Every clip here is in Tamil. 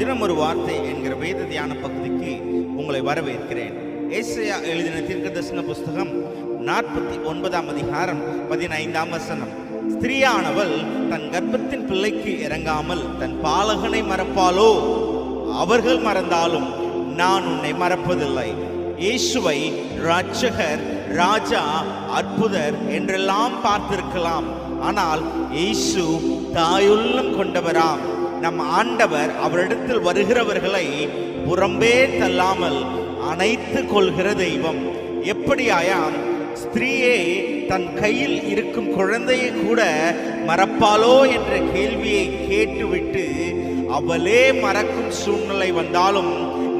தினம் ஒரு வார்த்தை என்கிற வேத தியான பகுதிக்கு உங்களை வரவேற்கிறேன். ஏசையா எழுதின தீர்க்கதரிசன புஸ்தகம் நாற்பத்தி ஒன்பதாம் அதிகாரம் பதினைந்தாம் வசனம். ஸ்திரீயானவள் தன் கர்ப்பத்தின் பிள்ளைக்கு இறங்காமல் தன் பாலகனை மறப்பாளோ? அவர்கள் மறந்தாலும் நான் உன்னை மறப்பதில்லை. இயேசுவை ராட்சகர் ராஜா அற்புதர் என்றெல்லாம் பார்த்திருக்கலாம். ஆனால் இயேசு தாயுள்ளம் கொண்டவராம். நம் ஆண்டவர் அவரிடத்தில் வருகிறவர்களை புறம்பே தள்ளாமல் அணைத்து கொள்கிற தெய்வம். எப்படியாயாம் ஸ்திரீயே தன் கையில் இருக்கும் குழந்தையை கூட மறப்பாளோ என்ற கேள்வியை கேட்டுவிட்டு அவளே மறக்கும் சூழ்நிலை வந்தாலும்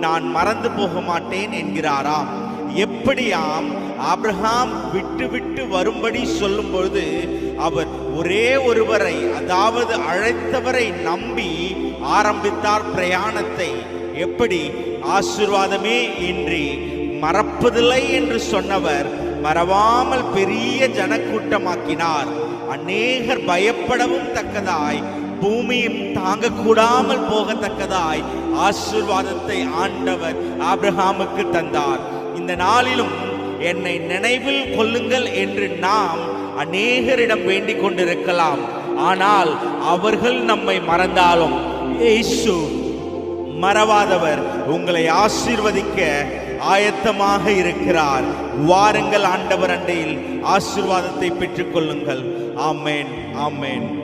நான் மறந்து போக மாட்டேன் என்கிறாராம். எப்படியாம் ஆப்ரஹாம் விட்டு விட்டு வரும்படி சொல்லும் பொழுது அவர் ஒரே ஒருவரை அதாவது அழைத்தவரை நம்பி ஆரம்பித்தார் பிரயாணத்தை. எப்படி? ஆசிர்வாதமே இன்றி. மறப்பதில்லை என்று சொன்னவர் மறவாமல் பெரிய ஜனக்கூட்டமாக்கினார். அநேகர் பயப்படவும் தக்கதாய் பூமியும் தாங்கக்கூடாமல் போகத்தக்கதாய் ஆசிர்வாதத்தை ஆண்டவர் ஆப்ரஹாமுக்கு தந்தார். இந்த நாளிலும் என்னை நினைவில் கொள்ளுங்கள் என்று நாம் அநேகரிடம் வேண்டிக் கொண்டிருக்கலாம் ஆனால் அவர்கள் நம்மை மறந்தாலும் இயேசு மறவாதவர் உங்களை ஆசீர்வதிக்க ஆயத்தமாக இருக்கிறார். வாருங்கள் ஆண்டவர் அண்டையில் ஆசீர்வாதத்தை பெற்றுக்கொள்ளுங்கள். ஆமேன் ஆமேன்.